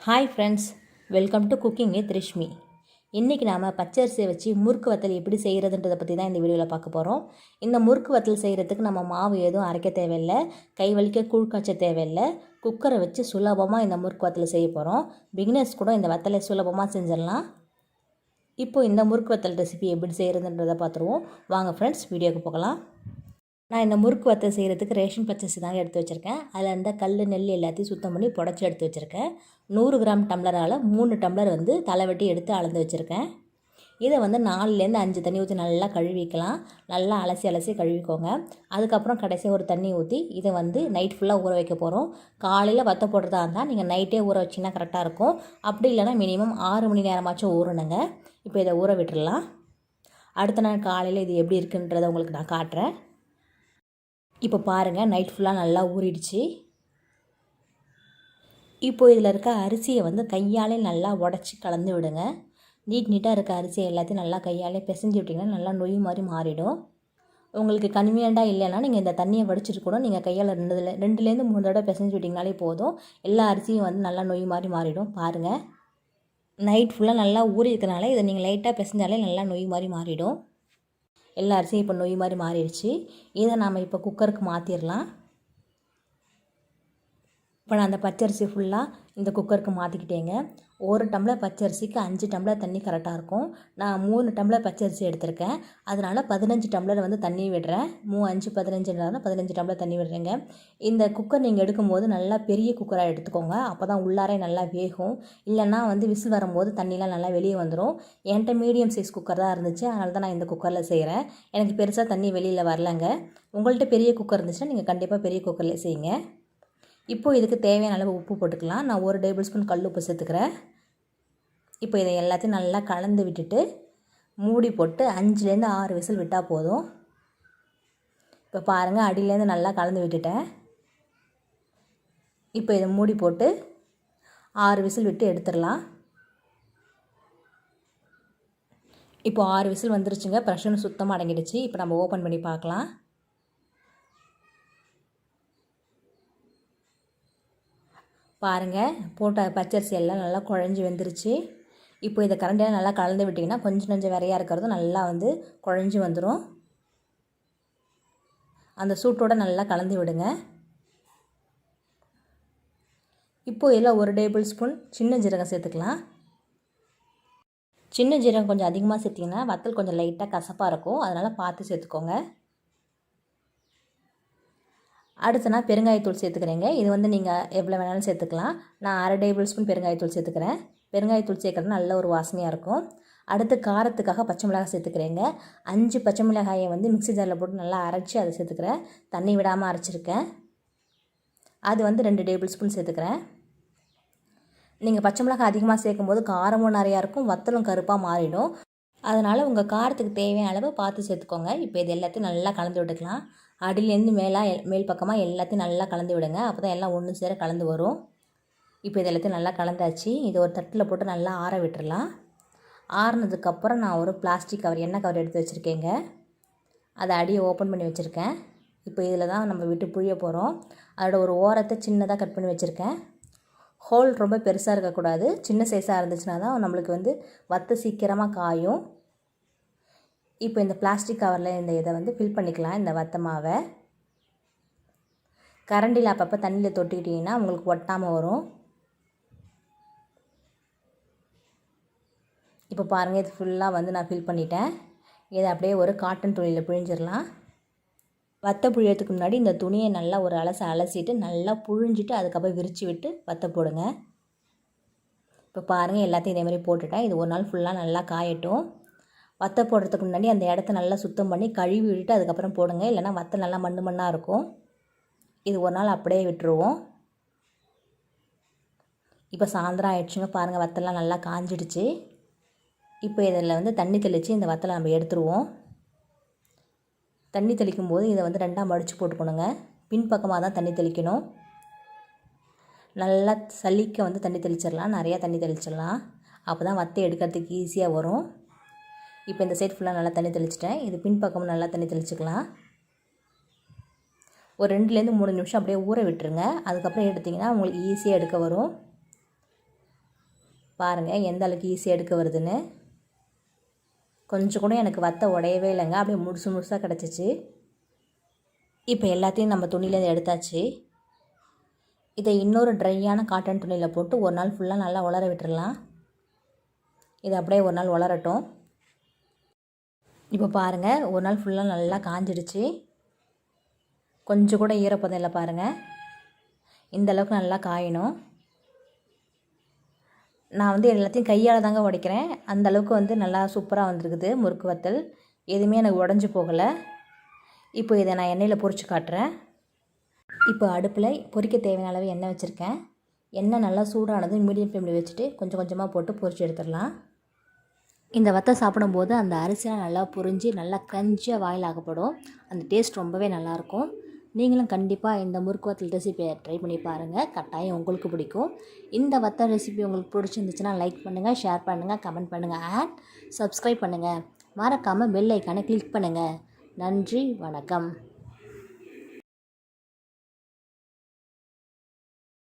Hi friends welcome to cooking with Rishmi இன்றைக்கி நாம் பச்சரிசியை வச்சு முறுக்கு வத்தல் எப்படி செய்கிறதுன்றதை பற்றி தான் இந்த வீடியோவில் பார்க்க போகிறோம் இந்த முறுக்கு வத்தல் செய்கிறதுக்கு நம்ம மாவு எதுவும் அரைக்க தேவையில்லை கை வலிக்க கூழ் காய்ச்ச தேவையில்லை குக்கரை வச்சு சுலபமாக இந்த முறுக்கு வத்தல் செய்ய போகிறோம் பிகினர்ஸ் கூட இந்த வத்தலை சுலபமாக செஞ்சிடலாம். இப்போ இந்த முறுக்கு வத்தல் ரெசிபி எப்படி செய்கிறதுன்றதை பார்த்துருவோம். வாங்க ஃப்ரெண்ட்ஸ் வீடியோக்கு போகலாம். நான் இந்த முறுக்கு வத்தை செய்கிறதுக்கு ரேஷன் பச்சரிசி தாங்க எடுத்து வச்சுருக்கேன். அதில் இருந்த கல் நெல் எல்லாத்தையும் சுத்தம் பண்ணி புடச்சி எடுத்து வச்சுருக்கேன். நூறு கிராம் டம்ளரால் மூணு டம்ளர் வந்து தலைவட்டி எடுத்து அளந்து வச்சுருக்கேன். இதை வந்து நாலுலேருந்து அஞ்சு தண்ணி ஊற்றி நல்லா கழுவிக்கலாம் நல்லா அலசி அலசி கழுவிக்கோங்க. அதுக்கப்புறம் கடைசியாக ஒரு தண்ணி ஊற்றி இதை வந்து நைட் ஃபுல்லாக ஊற வைக்க போகிறோம் காலையில் வத்த போடுறதா இருந்தால் நீங்கள் நைட்டே ஊற வச்சிங்கன்னா கரெக்டாக இருக்கும். அப்படி இல்லைனா மினிமம் ஆறு மணி நேரமாச்சும் ஊறணுங்க. இப்போ இதை ஊற விட்டுடலாம் அடுத்த நாள் காலையில் இது எப்படி இருக்குன்றதை உங்களுக்கு நான் காட்டுறேன். இப்போ பாருங்கள் நைட் ஃபுல்லாக நல்லா ஊறிடுச்சு. இப்போ இதில் இருக்க அரிசியை வந்து கையாலே நல்லா உடச்சி கலந்து விடுங்க. நீட் நீட்டாக இருக்க அரிசியை எல்லாத்தையும் நல்லா கையாலே பிசைஞ்சு விட்டிங்கன்னா நல்லா நொய் மாதிரி மாறிடும். உங்களுக்கு கன்வீனியண்ட்டாக இல்லைன்னா நீங்கள் இந்த தண்ணியை வடிச்சிட்டு கூட நீங்கள் கையால் ரெண்டுல ரெண்டுலேருந்து மூணு தடவை பிசைஞ்சு விட்டிங்கனாலே போதும். எல்லா அரிசியும் வந்து நல்லா நொய் மாதிரி மாறிடும். பாருங்கள் நைட் ஃபுல்லாக நல்லா ஊறி இருக்கனால இதை நீங்கள் லைட்டாக பிசைஞ்சாலே நல்லா நொய் மாதிரி மாறிடும். எல்லா அரிசியும் இப்போ நொய் மாதிரி மாறிடுச்சு. இதை நாம் இப்போ குக்கருக்கு மாற்றிடலாம் இப்போ நான் அந்த பச்சரிசி ஃபுல்லாக இந்த குக்கருக்கு மாற்றிக்கிட்டேங்க ஒரு டம்ளர் பச்சரிசிக்கு அஞ்சு டம்ளர் தண்ணி கரெக்டாக இருக்கும். நான் மூணு டம்ளர் பச்சரிசி எடுத்திருக்கேன். அதனால் பதினஞ்சு டம்ளர் வந்து தண்ணி விடுறேன். மூ அஞ்சு பதினஞ்சுனால பதினஞ்சு டம்ளர் தண்ணி விடுறேங்க. இந்த குக்கர் நீங்கள் எடுக்கும்போது நல்லா பெரிய குக்கராக எடுத்துக்கோங்க. அப்போ தான் உள்ளாரே நல்லா வேகும். இல்லைன்னா வந்து விசில் வரும்போது தண்ணிலாம் நல்லா வெளியே வந்துடும் என்கிட்ட மீடியம் சைஸ் குக்கர் தான் இருந்துச்சு. அதனால தான் நான் இந்த குக்கரில் செய்கிறேன் எனக்கு பெருசாக தண்ணி வெளியில் வரலங்க. உங்கள்கிட்ட பெரிய குக்கர் இருந்துச்சுன்னா நீங்கள் கண்டிப்பாக பெரிய குக்கரில் செய்யுங்க. இப்போ இதுக்கு தேவையான அளவு உப்பு போட்டுக்கலாம். நான் ஒரு டேபிள் ஸ்பூன் கல் உப்பு சேர்த்துக்கிறேன். இப்போ இதை எல்லாத்தையும் நல்லா கலந்து விட்டுட்டு மூடி போட்டு அஞ்சுலேருந்து ஆறு விசில் விட்டால் போதும். இப்போ பாருங்கள் அடியிலேருந்து நல்லா கலந்து விட்டுட்டேன். இப்போ இதை மூடி போட்டு ஆறு விசில் விட்டு எடுத்துடலாம். இப்போ ஆறு விசில் வந்துருச்சுங்க. ப்ரெஷர்னு சுத்தமாக அடங்கிடுச்சு. இப்போ நம்ம ஓப்பன் பண்ணி பார்க்கலாம். பாருங்கள் போட்ட பச்சரிசி எல்லாம் நல்லா குழஞ்சி வந்துருச்சு. இப்போ இதை கரண்டியாக நல்லா கலந்து விட்டிங்கன்னா கொஞ்சம் கொஞ்சம் விரையாக இருக்கிறதும் நல்லா வந்து குழஞ்சி வந்துடும் அந்த சூட்டோடு நல்லா கலந்து விடுங்க. இப்போது இதில் ஒரு டேபிள் ஸ்பூன் சின்ன ஜீரகம் சேர்த்துக்கலாம். சின்ன ஜீரகம் கொஞ்சம் அதிகமாக சேர்த்திங்கன்னா வத்தல் கொஞ்சம் லைட்டாக கசப்பாக இருக்கும். அதனால் பார்த்து சேர்த்துக்கோங்க. அடுத்து நான் பெருங்காயத்தூள் சேர்த்துக்கிறேங்க. இது வந்து நீங்கள் எவ்வளோ வேணாலும் சேர்த்துக்கலாம். நான் அரை டேபிள் ஸ்பூன் பெருங்காயத்தூள் சேர்த்துக்கிறேன். பெருங்காயத்தூள் சேர்க்குறது நல்ல ஒரு வாசனையாக இருக்கும். அடுத்து காரத்துக்காக பச்சை மிளகாய் சேர்த்துக்கிறேங்க. அஞ்சு பச்சை மிளகாயை வந்து மிக்ஸி ஜாரில் போட்டு நல்லா அரைச்சி அதை சேர்த்துக்கிறேன். தண்ணி விடாமல் அரைச்சிருக்கேன். அது வந்து ரெண்டு டேபிள் ஸ்பூன் சேர்த்துக்கிறேன். நீங்கள் பச்சை மிளகாய் அதிகமாக சேர்க்கும்போது காரமும் நிறையா இருக்கும் வத்தலும் கருப்பாக மாறிடும். அதனால் உங்கள் காரத்துக்கு தேவையான அளவு பார்த்து சேர்த்துக்கோங்க. இப்போ இது எல்லாத்தையும் நல்லா கலந்து விட்டுக்கலாம். அடியிலேருந்து மேலாக மேல் பக்கமாக எல்லாத்தையும் நல்லா கலந்து விடுங்க. அப்போ தான் எல்லாம் ஒன்று சேர கலந்து வரும். இப்போ இது எல்லாத்தையும் நல்லா கலந்தாச்சு. இது ஒரு தட்டில் போட்டு நல்லா ஆற விட்டுடலாம் ஆறுனதுக்கப்புறம் நான் ஒரு பிளாஸ்டிக் கவர் எண்ணெய் கவர் எடுத்து வச்சுருக்கேங்க. அதை அடியை ஓப்பன் பண்ணி வச்சுருக்கேன். இப்போ இதில் தான் நம்ம விட்டு புழிய போகிறோம் அதோட ஒரு ஓரத்தை சின்னதாக கட் பண்ணி வச்சுருக்கேன். ஹோல் ரொம்ப பெருசாக இருக்கக்கூடாது. சின்ன சைஸாக இருந்துச்சுன்னா தான் நம்மளுக்கு வந்து வத்த சீக்கிரமாக காயும். இப்போ இந்த பிளாஸ்டிக் கவரில் இந்த இதை வந்து ஃபில் பண்ணிக்கலாம் இந்த வத்த மாவை. கரண்டியில் அப்பப்போ தண்ணியில் தொட்டிக்கிட்டிங்கன்னா உங்களுக்கு ஒட்டாமல் வரும். இப்போ பாருங்கள் இது ஃபுல்லாக வந்து நான் ஃபில் பண்ணிட்டேன். இதை அப்படியே ஒரு காட்டன் துணியில் பிழிஞ்சிடலாம். வத்த புழியறதுக்கு முன்னாடி இந்த துணியை நல்லா ஒரு அலச அலசிட்டு நல்லா புழிஞ்சிட்டு அதுக்கப்புறம் விரித்து விட்டு வத்த போடுங்க. இப்போ பாருங்கள் எல்லாத்தையும் இதேமாதிரி போட்டுட்டேன். இது ஒரு நாள் ஃபுல்லாக நல்லா காயட்டும். வத்த போடுறதுக்கு முன்னாடி அந்த இடத்த நல்லா சுத்தம் பண்ணி கழுவி விட்டுட்டு அதுக்கப்புறம் போடுங்க. இல்லைனா வத்த நல்லா மண்ணு மண்ணாக இருக்கும். இது ஒரு நாள் அப்படியே விட்டுருவோம். இப்போ சாயந்தரம் ஆயிடுச்சுங்க. பாருங்கள் வத்தெல்லாம் நல்லா காஞ்சிடுச்சு. இப்போ இதில் வந்து தண்ணி தெளித்து இந்த வத்தலை நம்ம எடுத்துருவோம். தண்ணி தெளிக்கும் போது இதை வந்து ரெண்டாக மடித்து போட்டுக்கணுங்க. பின்பக்கமாக தான் தண்ணி தெளிக்கணும். நல்லா சளிக்க வந்து தண்ணி தெளிச்சிடலாம். நிறையா தண்ணி தெளிச்சிடலாம். அப்போ தான் வத்தை எடுக்கிறதுக்கு ஈஸியாக வரும். இப்போ இந்த சைட் ஃபுல்லாக நல்லா தண்ணி தெளிச்சிட்டேன். இது பின்பக்கமும் நல்லா தண்ணி தெளிச்சிக்கலாம். ஒரு ரெண்டுலேருந்து மூணு நிமிஷம் அப்படியே ஊற விட்டுருங்க. அதுக்கப்புறம் எடுத்திங்கன்னா உங்களுக்கு ஈஸியாக எடுக்க வரும். பாருங்கள் எந்த அளவுக்கு ஈஸியாக எடுக்க வருதுன்னு. கொஞ்சம் கூட எனக்கு வத்த உடையவே இல்லைங்க. அப்படியே முழுசு முழுசாக கிடச்சிச்சு. இப்போ எல்லாத்தையும் நம்ம துணியிலேருந்து எடுத்தாச்சு. இதை இன்னொரு ட்ரையான காட்டன் துணியில் போட்டு ஒரு நாள் ஃபுல்லாக நல்லா உலர விட்டுடலாம் இது அப்படியே ஒரு நாள் உலரட்டும். இப்போ பாருங்கள் ஒரு நாள் ஃபுல்லாக நல்லா காஞ்சிடுச்சு. கொஞ்சம் கூட ஈரப்பதம் இல்லை பாருங்கள் இந்த அளவுக்கு நல்லா காயணும். நான் வந்து எல்லாத்தையும் கையால் தாங்க உடைக்கிறேன். அந்த அளவுக்கு வந்து நல்லா சூப்பராக வந்திருக்குது முறுக்கு வத்தல். எதுவுமே எனக்கு உடஞ்சி போகலை. இப்போ இதை நான் எண்ணெயில் பொறிச்சு காட்டுறேன். இப்போ அடுப்பில் பொறிக்க தேவையான அளவு எண்ணெய் வச்சுருக்கேன். எண்ணெய் நல்லா சூடானது மீடியம் ஃப்ளேமில் வச்சுட்டு கொஞ்சம் கொஞ்சமாக போட்டு பொரிச்சு எடுத்துடலாம். இந்த வத்தை சாப்பிடும்போது அந்த அரிசிலாம் நல்லா புரிஞ்சு நல்லா கிரஞ்சியாக வாயில் ஆகப்படும் அந்த டேஸ்ட் ரொம்பவே நல்லாயிருக்கும். நீங்களும் கண்டிப்பாக இந்த முறுக்கு வத்தல் ரெசிபியை ட்ரை பண்ணி பாருங்கள் கட்டாயம் உங்களுக்கு பிடிக்கும். இந்த வத்த ரெசிபி உங்களுக்கு பிடிச்சிருந்துச்சுன்னா லைக் பண்ணுங்கள் ஷேர் பண்ணுங்கள் கமெண்ட் பண்ணுங்கள் அண்ட் சப்ஸ்கிரைப் பண்ணுங்கள் மறக்காமல் பெல் ஐக்கானை கிளிக் பண்ணுங்கள் நன்றி வணக்கம்.